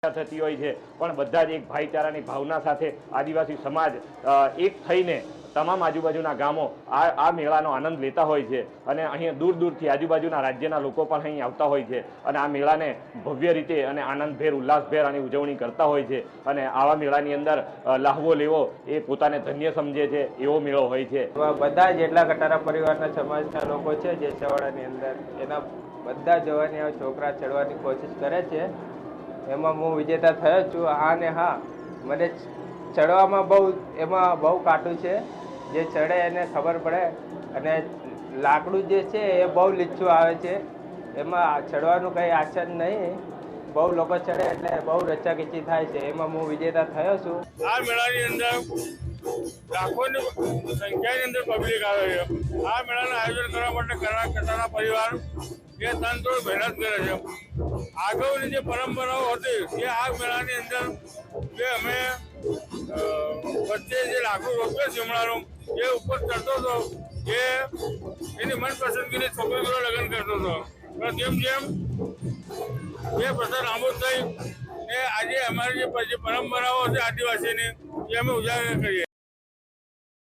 થતી હોય છે. પણ બધા જ એક ભાઈચારાની ભાવના સાથે આદિવાસી સમાજ એક થઈને તમામ આજુબાજુના ગામો આ આ મેળાનો આનંદ લેતા હોય છે. અને અહીંયા દૂર દૂરથી આજુબાજુના રાજ્યના લોકો પણ અહીં આવતા હોય છે. અને આ મેળાને ભવ્ય રીતે અને આનંદભેર, ઉલ્લાસભેર આની ઉજવણી કરતા હોય છે. અને આવા મેળાની અંદર લાહવો લેવો એ પોતાને ધન્ય સમજે છે, એવો મેળો હોય છે. બધા જેટલા કટારા પરિવારના સમાજના લોકો છે જે છેવાડાની અંદર. એના બધા જવાની છોકરા ચડવાની કોશિશ કરે છે. એમાં હું વિજેતા થયો છું હા ને હા. મને ચડવામાં બહુ, એમાં બહુ કાટું છે. જે ચડે એને ખબર પડે. અને લાકડું જે છે એ બહુ લીચું આવે છે. એમાં ચડવાનું કંઈ આચર નહીં. બહુ લોકો ચડે એટલે બહુ રચાકીચી થાય છે. એમાં હું વિજેતા થયો છું. આ મેળાની અંદર લાખોની સંખ્યાની અંદર પબ્લિક આવે છે. આ મેળાનું આયોજન કરવા માટે કરા કટારા પરિવાર જે તંત્ર મહેનત કરે છે. આગળની જે પરંપરાઓ હતી એ આ મેળાની અંદર જે અમે વચ્ચે જે લાકડું રોપ્યો શિમળાનું એ ઉપર ચડતો હતો, એ એની મનપસંદગીની છોકરી જોડે લગ્ન કરતો હતો. પણ જેમ જેમ એ પ્રથા લાંબો થઈ એ આજે અમારી જે પરંપરાઓ છે આદિવાસીની, એ અમે ઉજાગર કરીએ.